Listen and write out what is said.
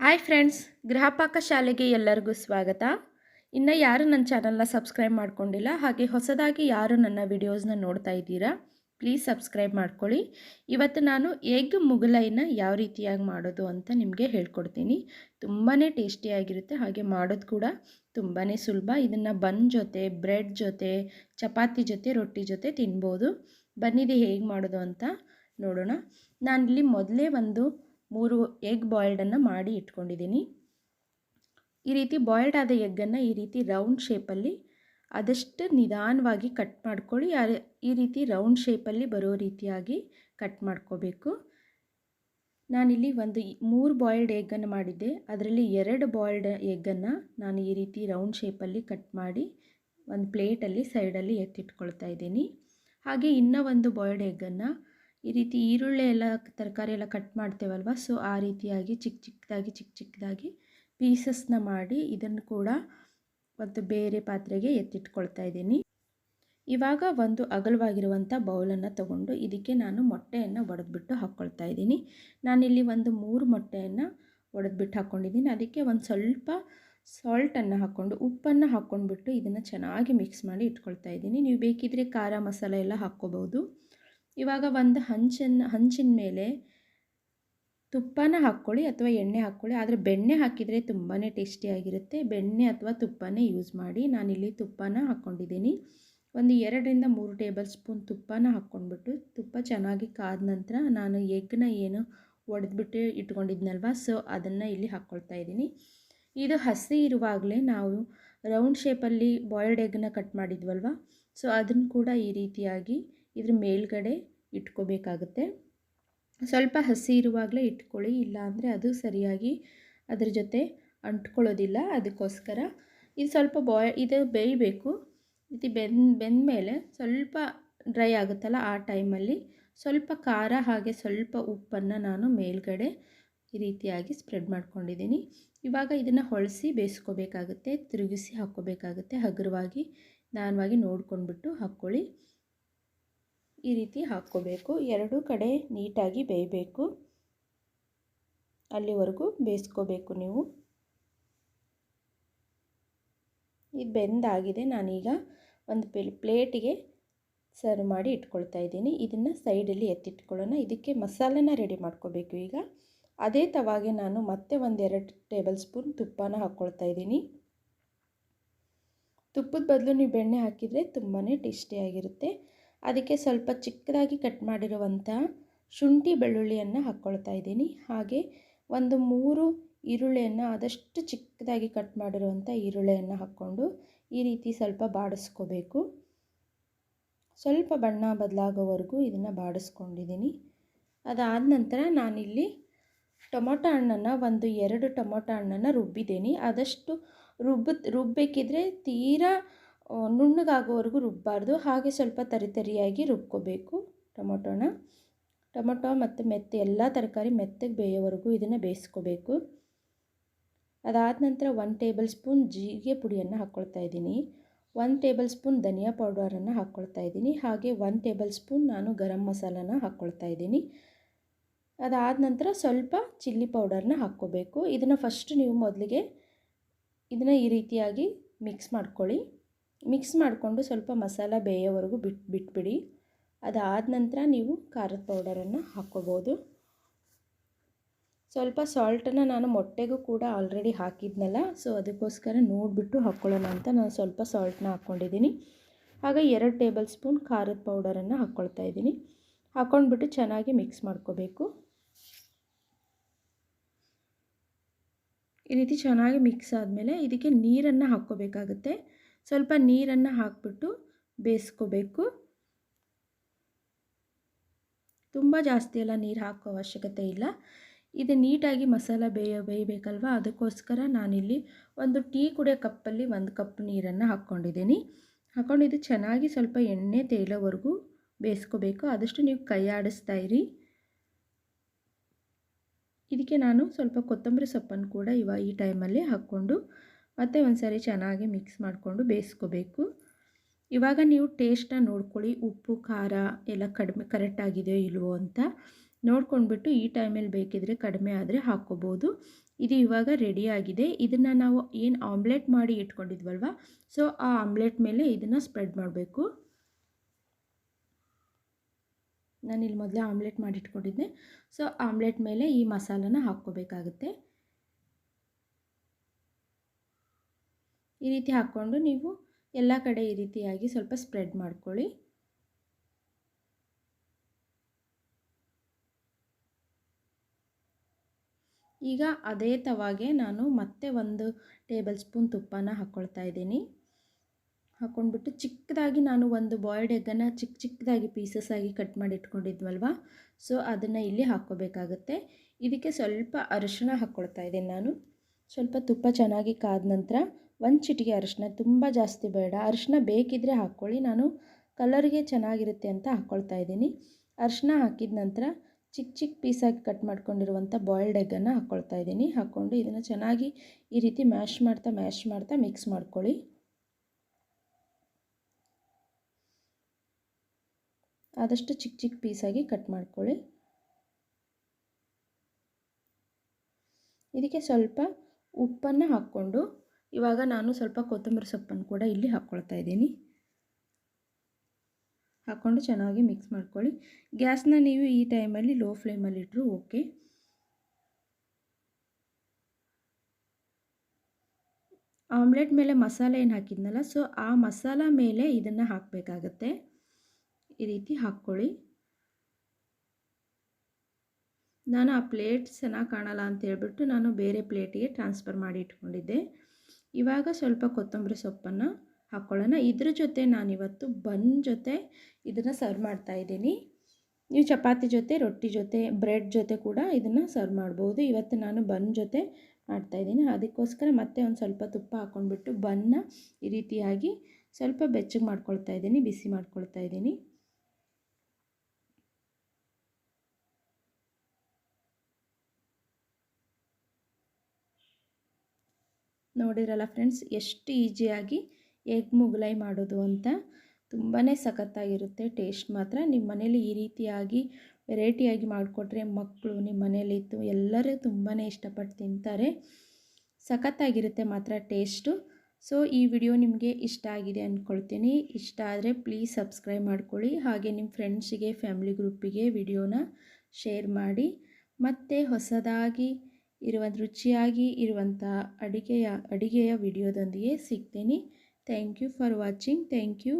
Hi friends Gruhapaka ಶಾಲೆಗೆ ಎಲ್ಲರಿಗೂ ಸ್ವಾಗತ. ಇನ್ನು ಯಾರು ನನ್ನ ಚಾನಲ್ನ ಸಬ್ಸ್ಕ್ರೈಬ್ ಮಾಡ್ಕೊಂಡಿಲ್ಲ, ಹಾಗೆ ಹೊಸದಾಗಿ ಯಾರು ನನ್ನ ವಿಡಿಯೋಸ್ನ ನೋಡ್ತಾ ಇದ್ದೀರಾ, ಪ್ಲೀಸ್ ಸಬ್ಸ್ಕ್ರೈಬ್ ಮಾಡ್ಕೊಳ್ಳಿ. ಇವತ್ತು ನಾನು ಎಗ್ ಮುಗಲೈನ ಯಾವ ರೀತಿಯಾಗಿ ಮಾಡೋದು ಅಂತ ನಿಮಗೆ ಹೇಳ್ಕೊಡ್ತೀನಿ. ತುಂಬಾ ಟೇಸ್ಟಿಯಾಗಿರುತ್ತೆ ಹಾಗೆ ಮಾಡೋದು ಕೂಡ ತುಂಬಾ ಸುಲಭ. ಇದನ್ನು ಬನ್ ಜೊತೆ, ಬ್ರೆಡ್ ಜೊತೆ, ಚಪಾತಿ ಜೊತೆ, ರೊಟ್ಟಿ ಜೊತೆ ತಿನ್ಬೋದು. ಬನ್ನಿದೆ ಹೇಗೆ ಮಾಡೋದು ಅಂತ ನೋಡೋಣ. ನಾನಿಲ್ಲಿ ಮೊದಲೇ ಒಂದು ಮೂರು ಎಗ್ ಬಾಯ್ಲ್ಡನ್ನು ಮಾಡಿ ಇಟ್ಕೊಂಡಿದ್ದೀನಿ ಈ ರೀತಿ ಬಾಯ್ಲ್ಡ್ ಆದ ಎಗ್ಗನ್ನು ಈ ರೀತಿ ರೌಂಡ್ ಶೇಪಲ್ಲಿ ಆದಷ್ಟು ನಿಧಾನವಾಗಿ ಕಟ್ ಮಾಡ್ಕೊಳ್ಳಿ. ಈ ರೀತಿ ರೌಂಡ್ ಶೇಪಲ್ಲಿ ಬರೋ ರೀತಿಯಾಗಿ ಕಟ್ ಮಾಡ್ಕೋಬೇಕು. ನಾನಿಲ್ಲಿ ಒಂದು ಮೂರು ಬಾಯ್ಲ್ಡ್ ಎಗ್ಗನ್ನು ಮಾಡಿದ್ದೆ. ಅದರಲ್ಲಿ ಎರಡು ಬಾಯ್ಲ್ಡ್ ಎಗ್ಗನ್ನು ನಾನು ಈ ರೀತಿ ರೌಂಡ್ ಶೇಪಲ್ಲಿ ಕಟ್ ಮಾಡಿ ಒಂದು ಪ್ಲೇಟಲ್ಲಿ ಸೈಡಲ್ಲಿ ಎತ್ತಿಟ್ಕೊಳ್ತಾ ಇದ್ದೀನಿ. ಹಾಗೆ ಇನ್ನೂ ಒಂದು ಬಾಯ್ಲ್ಡ್ ಎಗ್ಗನ್ನು ಈ ರೀತಿ ಈರುಳ್ಳಿ ಎಲ್ಲ ತರಕಾರಿ ಎಲ್ಲ ಕಟ್ ಮಾಡ್ತೇವಲ್ವ? ಸೊ ಆ ರೀತಿಯಾಗಿ ಚಿಕ್ಕ ಚಿಕ್ಕದಾಗಿ ಚಿಕ್ಕ ಚಿಕ್ಕದಾಗಿ ಪೀಸಸ್ನ ಮಾಡಿ ಇದನ್ನು ಕೂಡ ಒಂದು ಬೇರೆ ಪಾತ್ರೆಗೆ ಎತ್ತಿಟ್ಕೊಳ್ತಾ ಇದ್ದೀನಿ. ಇವಾಗ ಒಂದು ಅಗಲವಾಗಿರುವಂಥ ಬೌಲನ್ನು ತಗೊಂಡು ಇದಕ್ಕೆ ನಾನು ಮೊಟ್ಟೆಯನ್ನು ಒಡೆದ್ಬಿಟ್ಟು ಹಾಕ್ಕೊಳ್ತಾ ಇದ್ದೀನಿ. ನಾನಿಲ್ಲಿ ಒಂದು ಮೂರು ಮೊಟ್ಟೆಯನ್ನು ಒಡೆದ್ಬಿಟ್ಟು ಹಾಕ್ಕೊಂಡಿದ್ದೀನಿ ಅದಕ್ಕೆ ಒಂದು ಸ್ವಲ್ಪ ಸಾಲ್ಟನ್ನು ಹಾಕ್ಕೊಂಡು ಉಪ್ಪನ್ನು ಹಾಕ್ಕೊಂಡ್ಬಿಟ್ಟು ಇದನ್ನು ಚೆನ್ನಾಗಿ ಮಿಕ್ಸ್ ಮಾಡಿ ಇಟ್ಕೊಳ್ತಾ ಇದ್ದೀನಿ. ನೀವು ಬೇಕಿದ್ರೆ ಖಾರ ಮಸಾಲೆ ಎಲ್ಲ ಹಾಕ್ಕೋಬೋದು. ಇವಾಗ ಒಂದು ಹಂಚನ್ನು ಹಂಚಿನ ಮೇಲೆ ತುಪ್ಪನ ಹಾಕ್ಕೊಳ್ಳಿ ಅಥವಾ ಎಣ್ಣೆ ಹಾಕ್ಕೊಳ್ಳಿ, ಆದರೆ ಬೆಣ್ಣೆ ಹಾಕಿದರೆ ತುಂಬಾ ಟೇಸ್ಟಿಯಾಗಿರುತ್ತೆ ಬೆಣ್ಣೆ ಅಥವಾ ತುಪ್ಪನೇ ಯೂಸ್ ಮಾಡಿ ನಾನಿಲ್ಲಿ ತುಪ್ಪನ ಹಾಕ್ಕೊಂಡಿದ್ದೀನಿ. ಒಂದು ಎರಡರಿಂದ ಮೂರು ಟೇಬಲ್ ಸ್ಪೂನ್ ತುಪ್ಪನ ಹಾಕ್ಕೊಂಡ್ಬಿಟ್ಟು ತುಪ್ಪ ಚೆನ್ನಾಗಿ ಕಾದ ನಂತರ ನಾನು ಎಗ್ನ ಏನು ಒಡೆದ್ಬಿಟ್ಟು ಇಟ್ಕೊಂಡಿದ್ನಲ್ವ, ಸೊ ಅದನ್ನು ಇಲ್ಲಿ ಹಾಕ್ಕೊಳ್ತಾ ಇದ್ದೀನಿ. ಇದು ಹಸಿ ಇರುವಾಗಲೇ ನಾವು ರೌಂಡ್ ಶೇಪಲ್ಲಿ ಬಾಯ್ಲ್ಡ್ ಎಗ್ನ ಕಟ್ ಮಾಡಿದ್ವಲ್ವ, ಸೊ ಅದನ್ನು ಕೂಡ ಈ ರೀತಿಯಾಗಿ ಇದ್ರ ಮೇಲ್ಗಡೆ ಇಟ್ಕೋಬೇಕಾಗುತ್ತೆ. ಸ್ವಲ್ಪ ಹಸಿ ಇರುವಾಗಲೇ ಇಟ್ಕೊಳ್ಳಿ, ಇಲ್ಲಾಂದರೆ ಅದು ಸರಿಯಾಗಿ ಅದ್ರ ಜೊತೆ ಅಂಟ್ಕೊಳ್ಳೋದಿಲ್ಲ, ಅದಕ್ಕೋಸ್ಕರ. ಇದು ಸ್ವಲ್ಪ ಬಾಯ್, ಇದು ಬೇಯಬೇಕು. ಇದು ಬೆಂದ, ಬೆಂದಮೇಲೆ ಸ್ವಲ್ಪ ಡ್ರೈ ಆಗುತ್ತಲ್ಲ ಆ ಟೈಮಲ್ಲಿ ಸ್ವಲ್ಪ ಖಾರ ಹಾಗೆ ಸ್ವಲ್ಪ ಉಪ್ಪನ್ನು ನಾನು ಮೇಲ್ಗಡೆ ಈ ರೀತಿಯಾಗಿ ಸ್ಪ್ರೆಡ್ ಮಾಡ್ಕೊಂಡಿದ್ದೀನಿ. ಇವಾಗ ಇದನ್ನು ಹೊಳಿಸಿ ಬೇಯಿಸ್ಕೋಬೇಕಾಗುತ್ತೆ, ತಿರುಗಿಸಿ ಹಾಕ್ಕೋಬೇಕಾಗುತ್ತೆ. ಹಗುರವಾಗಿ, ನಾನವಾಗಿ ನೋಡ್ಕೊಂಡ್ಬಿಟ್ಟು ಹಾಕ್ಕೊಳ್ಳಿ. ಈ ರೀತಿ ಹಾಕ್ಕೋಬೇಕು. ಎರಡೂ ಕಡೆ ನೀಟಾಗಿ ಬೇಯಬೇಕು. ಅಲ್ಲಿವರೆಗೂ ಬೇಯಿಸ್ಕೋಬೇಕು ನೀವು. ಇದು ಬೆಂದಾಗಿದೆ. ನಾನೀಗ ಒಂದು ಪ್ಲೇಟಿಗೆ ಸರ್ವ್ ಮಾಡಿ ಇಟ್ಕೊಳ್ತಾ ಇದ್ದೀನಿ. ಇದನ್ನು ಸೈಡಲ್ಲಿ ಎತ್ತಿಟ್ಕೊಳ್ಳೋಣ. ಇದಕ್ಕೆ ಮಸಾಲೆನ ರೆಡಿ ಮಾಡ್ಕೋಬೇಕು ಈಗ. ಅದೇ ತವಾಗೆ ನಾನು ಮತ್ತೆ ಒಂದೆರಡು ಟೇಬಲ್ ಸ್ಪೂನ್ ತುಪ್ಪನ ಹಾಕ್ಕೊಳ್ತಾ ಇದ್ದೀನಿ. ತುಪ್ಪದ ಬದಲು ನೀವು ಬೆಣ್ಣೆ ಹಾಕಿದರೆ ತುಂಬಾ ಟೇಸ್ಟಿಯಾಗಿರುತ್ತೆ ಅದಕ್ಕೆ ಸ್ವಲ್ಪ ಚಿಕ್ಕದಾಗಿ ಕಟ್ ಮಾಡಿರುವಂಥ ಶುಂಠಿ ಬೆಳ್ಳುಳ್ಳಿಯನ್ನು ಹಾಕ್ಕೊಳ್ತಾ ಇದ್ದೀನಿ. ಹಾಗೆ ಒಂದು ಮೂರು ಈರುಳ್ಳಿಯನ್ನು, ಆದಷ್ಟು ಚಿಕ್ಕದಾಗಿ ಕಟ್ ಮಾಡಿರುವಂಥ ಈರುಳ್ಳಿಯನ್ನು ಹಾಕ್ಕೊಂಡು ಈ ರೀತಿ ಸ್ವಲ್ಪ ಬಾಡಿಸ್ಕೋಬೇಕು. ಸ್ವಲ್ಪ ಬಣ್ಣ ಬದಲಾಗೋವರೆಗೂ ಇದನ್ನು ಬಾಡಿಸ್ಕೊಂಡಿದ್ದೀನಿ. ಅದಾದ ನಂತರ ನಾನಿಲ್ಲಿ ಟೊಮೊಟೊ ಹಣ್ಣನ್ನು, ಒಂದು ಎರಡು ಟೊಮೊಟೊ ಹಣ್ಣನ್ನು ರುಬ್ಬಿದ್ದೀನಿ. ಆದಷ್ಟು ರುಬ್ಬ ರುಬ್ಬಬೇಕಿದ್ರೆ ತೀರಾ ನುಣ್ಣಗಾಗೋವರೆಗೂ ರುಬ್ಬಾರ್ದು. ಹಾಗೆ ಸ್ವಲ್ಪ ತರಿತರಿಯಾಗಿ ರುಬ್ಕೋಬೇಕು ಟೊಮೊಟೊನ. ಟೊಮೊಟೊ ಮತ್ತು ಮೆತ್ತೆ, ಎಲ್ಲ ತರಕಾರಿ ಮೆತ್ತಗೆ ಬೇಯೋವರೆಗೂ ಇದನ್ನು ಬೇಯಿಸ್ಕೋಬೇಕು. ಅದಾದ ನಂತರ ಒನ್ ಟೇಬಲ್ ಸ್ಪೂನ್ ಜೀರಿಗೆ ಪುಡಿಯನ್ನು ಹಾಕ್ಕೊಳ್ತಾ ಇದ್ದೀನಿ. ಒನ್ ಟೇಬಲ್ ಸ್ಪೂನ್ ಧನಿಯಾ ಪೌಡರನ್ನು ಹಾಕ್ಕೊಳ್ತಾ ಇದ್ದೀನಿ. ಹಾಗೆ ಒನ್ ಟೇಬಲ್ ಸ್ಪೂನ್ ನಾನು ಗರಂ ಮಸಾಲನ ಹಾಕ್ಕೊಳ್ತಾ ಇದ್ದೀನಿ. ಅದಾದ ನಂತರ ಸ್ವಲ್ಪ ಚಿಲ್ಲಿ ಪೌಡರ್ನ ಹಾಕ್ಕೋಬೇಕು. ಇದನ್ನು ಫಸ್ಟ್ ನೀವು ಮೊದಲಿಗೆ ಇದನ್ನು ಈ ರೀತಿಯಾಗಿ ಮಿಕ್ಸ್ ಮಾಡ್ಕೊಳ್ಳಿ. ಮಿಕ್ಸ್ ಮಾಡಿಕೊಂಡು ಸ್ವಲ್ಪ ಮಸಾಲ ಬೇಯೋವರೆಗೂ ಬಿಟ್ಟು ಬಿಟ್ಬಿಡಿ. ಅದಾದ ನಂತರ ನೀವು ಖಾರದ ಪೌಡರನ್ನು ಹಾಕ್ಕೋಬೋದು. ಸ್ವಲ್ಪ ಸಾಲ್ಟನ್ನು ನಾನು ಮೊಟ್ಟೆಗೂ ಕೂಡ ಆಲ್ರೆಡಿ ಹಾಕಿದ್ನಲ್ಲ, ಸೊ ಅದಕ್ಕೋಸ್ಕರ ನೋಡಿಬಿಟ್ಟು ಹಾಕ್ಕೊಳ್ಳೋಣ ಅಂತ ನಾನು ಸ್ವಲ್ಪ ಸಾಲ್ಟನ್ನ ಹಾಕ್ಕೊಂಡಿದ್ದೀನಿ. ಆಗ ಎರಡು ಟೇಬಲ್ ಸ್ಪೂನ್ ಖಾರದ ಪೌಡರನ್ನು ಹಾಕ್ಕೊಳ್ತಾ ಇದ್ದೀನಿ. ಹಾಕ್ಕೊಂಡ್ಬಿಟ್ಟು ಚೆನ್ನಾಗಿ ಮಿಕ್ಸ್ ಮಾಡ್ಕೋಬೇಕು. ಈ ರೀತಿ ಚೆನ್ನಾಗಿ ಮಿಕ್ಸ್ ಆದಮೇಲೆ ಇದಕ್ಕೆ ನೀರನ್ನು ಹಾಕ್ಕೋಬೇಕಾಗುತ್ತೆ. ಸ್ವಲ್ಪ ನೀರನ್ನು ಹಾಕ್ಬಿಟ್ಟು ಬೇಯಿಸ್ಕೋಬೇಕು. ತುಂಬ ಜಾಸ್ತಿ ಎಲ್ಲ ನೀರು ಹಾಕೋ ಅವಶ್ಯಕತೆ ಇಲ್ಲ. ಇದು ನೀಟಾಗಿ ಮಸಾಲ ಬೇಯ ಬೇಯಬೇಕಲ್ವ? ಅದಕ್ಕೋಸ್ಕರ ನಾನಿಲ್ಲಿ ಒಂದು ಟೀ ಕುಡಿಯೋ ಕಪ್ಪಲ್ಲಿ ಒಂದು ಕಪ್ ನೀರನ್ನು ಹಾಕ್ಕೊಂಡಿದ್ದೀನಿ. ಹಾಕ್ಕೊಂಡಿದ್ದು ಚೆನ್ನಾಗಿ ಸ್ವಲ್ಪ ಎಣ್ಣೆ ತೇಲೋವರೆಗೂ ಬೇಯಿಸ್ಕೋಬೇಕು. ಆದಷ್ಟು ನೀವು ಕೈ ಆಡಿಸ್ತಾ ಇರಿ. ಇದಕ್ಕೆ ನಾನು ಸ್ವಲ್ಪ ಕೊತ್ತಂಬರಿ ಸೊಪ್ಪನ್ನು ಕೂಡ ಇವಾಗ ಈ ಟೈಮಲ್ಲಿ ಹಾಕ್ಕೊಂಡು ಮತ್ತು ಒಂದು ಸಾರಿ ಚೆನ್ನಾಗಿ ಮಿಕ್ಸ್ ಮಾಡಿಕೊಂಡು ಬೇಯಿಸ್ಕೋಬೇಕು. ಇವಾಗ ನೀವು ಟೇಸ್ಟನ್ನ ನೋಡ್ಕೊಳ್ಳಿ, ಉಪ್ಪು, ಖಾರ ಎಲ್ಲ ಕಡಿಮೆ ಕರೆಕ್ಟಾಗಿದೆಯೋ ಇಲ್ವೋ ಅಂತ. ನೋಡ್ಕೊಂಡ್ಬಿಟ್ಟು ಈ ಟೈಮಲ್ಲಿ ಬೇಕಿದ್ರೆ ಕಡಿಮೆ ಆದರೆ ಹಾಕ್ಕೋಬೋದು. ಇದು ಇವಾಗ ರೆಡಿಯಾಗಿದೆ ಇದನ್ನು ನಾವು ಏನು ಆಮ್ಲೆಟ್ ಮಾಡಿ ಇಟ್ಕೊಂಡಿದ್ವಲ್ವ? ಸೊ ಆ ಆಮ್ಲೆಟ್ ಮೇಲೆ ಇದನ್ನು ಸ್ಪ್ರೆಡ್ ಮಾಡಬೇಕು. ನಾನು ಇಲ್ಲಿ ಮೊದಲೇ ಆಮ್ಲೆಟ್ ಮಾಡಿ ಇಟ್ಕೊಂಡಿದ್ದೆ. ಸೊ ಆಮ್ಲೆಟ್ ಮೇಲೆ ಈ ಮಸಾಲನ ಹಾಕ್ಕೋಬೇಕಾಗುತ್ತೆ. ಈ ರೀತಿ ಹಾಕ್ಕೊಂಡು ನೀವು ಎಲ್ಲ ಕಡೆ ಈ ರೀತಿಯಾಗಿ ಸ್ವಲ್ಪ ಸ್ಪ್ರೆಡ್ ಮಾಡ್ಕೊಳ್ಳಿ. ಈಗ ಅದೇ ತವಾಗೆ ನಾನು ಮತ್ತೆ ಒಂದು ಟೇಬಲ್ ಸ್ಪೂನ್ ತುಪ್ಪನ ಹಾಕ್ಕೊಳ್ತಾ ಇದ್ದೀನಿ. ಹಾಕ್ಕೊಂಡ್ಬಿಟ್ಟು ಚಿಕ್ಕದಾಗಿ ನಾನು ಒಂದು ಬಾಯ್ಲ್ಡ್ ಎಗ್ಗನ್ನು ಚಿಕ್ಕ ಚಿಕ್ಕದಾಗಿ ಪೀಸಸ್ ಆಗಿ ಕಟ್ ಮಾಡಿ ಇಟ್ಕೊಂಡಿದ್ವಲ್ವ? ಸೊ ಅದನ್ನು ಇಲ್ಲಿ ಹಾಕ್ಕೋಬೇಕಾಗುತ್ತೆ. ಇದಕ್ಕೆ ಸ್ವಲ್ಪ ಅರಿಶಿಣ ಹಾಕ್ಕೊಳ್ತಾ ಇದ್ದೀನಿ ನಾನು. ಸ್ವಲ್ಪ ತುಪ್ಪ ಚೆನ್ನಾಗಿ ಕಾದ ನಂತರ ಒಂದು ಚಿಟಿಗೆ ಅರಿಶಿನ ತುಂಬ ಜಾಸ್ತಿ ಬೇಡ. ಅರಿಶಿನ ಬೇಕಿದ್ದರೆ ಹಾಕ್ಕೊಳ್ಳಿ ನಾನು ಕಲರ್ಗೆ ಚೆನ್ನಾಗಿರುತ್ತೆ ಅಂತ ಹಾಕ್ಕೊಳ್ತಾ ಇದ್ದೀನಿ. ಅರಿಶಿನ ಹಾಕಿದ ನಂತರ ಚಿಕ್ಕ ಚಿಕ್ಕ ಪೀಸಾಗಿ ಕಟ್ ಮಾಡ್ಕೊಂಡಿರುವಂಥ ಬಾಯ್ಲ್ಡ್ ಎಗ್ಗನ್ನು ಹಾಕ್ಕೊಳ್ತಾ ಇದ್ದೀನಿ. ಹಾಕ್ಕೊಂಡು ಇದನ್ನು ಚೆನ್ನಾಗಿ ಈ ರೀತಿ ಮ್ಯಾಶ್ ಮಾಡ್ತಾ ಮ್ಯಾಶ್ ಮಾಡ್ತಾ ಮಿಕ್ಸ್ ಮಾಡ್ಕೊಳ್ಳಿ. ಆದಷ್ಟು ಚಿಕ್ಕ ಚಿಕ್ಕ ಪೀಸಾಗಿ ಕಟ್ ಮಾಡ್ಕೊಳ್ಳಿ. ಇದಕ್ಕೆ ಸ್ವಲ್ಪ ಉಪ್ಪನ್ನು ಹಾಕ್ಕೊಂಡು ಇವಾಗ ನಾನು ಸ್ವಲ್ಪ ಕೊತ್ತಂಬರಿ ಸೊಪ್ಪನ್ನು ಕೂಡ ಇಲ್ಲಿ ಹಾಕ್ಕೊಳ್ತಾ ಇದ್ದೀನಿ. ಹಾಕ್ಕೊಂಡು ಚೆನ್ನಾಗಿ ಮಿಕ್ಸ್ ಮಾಡ್ಕೊಳ್ಳಿ. ಗ್ಯಾಸ್ನ ನೀವು ಈ ಟೈಮಲ್ಲಿ ಲೋ ಫ್ಲೇಮಲ್ಲಿ ಇಟ್ಟರು ಓಕೆ ಆಮ್ಲೆಟ್ ಮೇಲೆ ಮಸಾಲೆ ಏನು ಹಾಕಿದ್ನಲ್ಲ ಸೊ ಆ ಮಸಾಲ ಮೇಲೆ ಇದನ್ನು ಹಾಕಬೇಕಾಗತ್ತೆ. ಈ ರೀತಿ ಹಾಕ್ಕೊಳ್ಳಿ. ನಾನು ಆ ಪ್ಲೇಟ್ ಚೆನ್ನಾಗಿ ಕಾಣಲ್ಲ ಅಂತ ಹೇಳ್ಬಿಟ್ಟು ನಾನು ಬೇರೆ ಪ್ಲೇಟಿಗೆ ಟ್ರಾನ್ಸ್ಫರ್ ಮಾಡಿ ಇಟ್ಕೊಂಡಿದ್ದೆ. ಇವಾಗ ಸ್ವಲ್ಪ ಕೊತ್ತಂಬರಿ ಸೊಪ್ಪನ್ನು ಹಾಕ್ಕೊಳ್ಳೋಣ ಇದ್ರ ಜೊತೆ ನಾನಿವತ್ತು ಬನ್ ಜೊತೆ ಇದನ್ನು ಸರ್ವ್ ಮಾಡ್ತಾ ಇದ್ದೀನಿ. ನೀವು ಚಪಾತಿ ಜೊತೆ, ರೊಟ್ಟಿ ಜೊತೆ ಬ್ರೆಡ್ ಜೊತೆ ಕೂಡ ಇದನ್ನು ಸರ್ವ್ ಮಾಡ್ಬೋದು. ಇವತ್ತು ನಾನು ಬನ್ ಜೊತೆ ಮಾಡ್ತಾಯಿದ್ದೀನಿ ಅದಕ್ಕೋಸ್ಕರ ಮತ್ತೆ ಒಂದು ಸ್ವಲ್ಪ ತುಪ್ಪ ಹಾಕ್ಕೊಂಡ್ಬಿಟ್ಟು ಬನ್ನ ಈ ರೀತಿಯಾಗಿ ಸ್ವಲ್ಪ ಬೆಚ್ಚಗೆ ಮಾಡ್ಕೊಳ್ತಾ ಇದ್ದೀನಿ, ಬಿಸಿ ಮಾಡ್ಕೊಳ್ತಾ ಇದ್ದೀನಿ. ನೋಡಿರಲ್ಲ ಫ್ರೆಂಡ್ಸ್, ಎಷ್ಟು ಈಸಿಯಾಗಿ ಎಗ್ ಮುಗಲೈ ಮಾಡೋದು ಅಂತ ತುಂಬಾ ಸಖತ್ತಾಗಿರುತ್ತೆ. ಟೇಸ್ಟ್ ಮಾತ್ರ ನಿಮ್ಮ ಮನೇಲಿ ಈ ರೀತಿಯಾಗಿ ವೆರೈಟಿಯಾಗಿ ಮಾಡಿಕೊಟ್ರೆ ಮಕ್ಕಳು ನಿಮ್ಮ ಮನೇಲಿತ್ತು ಎಲ್ಲರೂ ತುಂಬಾ ಇಷ್ಟಪಟ್ಟು ತಿಂತಾರೆ. ಸಖತ್ತಾಗಿರುತ್ತೆ ಮಾತ್ರ ಟೇಸ್ಟು. ಸೊ, ಈ ವಿಡಿಯೋ ನಿಮಗೆ ಇಷ್ಟ ಆಗಿದೆ ಅಂದ್ಕೊಳ್ತೀನಿ ಇಷ್ಟ ಆದರೆ ಪ್ಲೀಸ್ ಸಬ್ಸ್ಕ್ರೈಬ್ ಮಾಡ್ಕೊಳ್ಳಿ. ಹಾಗೆ ನಿಮ್ಮ ಫ್ರೆಂಡ್ಸಿಗೆ, ಫ್ಯಾಮಿಲಿ ಗ್ರೂಪಿಗೆ ವಿಡಿಯೋನ ಶೇರ್ ಮಾಡಿ. ಮತ್ತು ಹೊಸದಾಗಿ ಇರುವ ರುಚಿಯಾಗಿ ಇರುವಂಥ ಅಡುಗೆಯ ಅಡುಗೆಯ ವಿಡಿಯೋದೊಂದಿಗೆ ಸಿಗ್ತೀನಿ. Thank you for watching thank you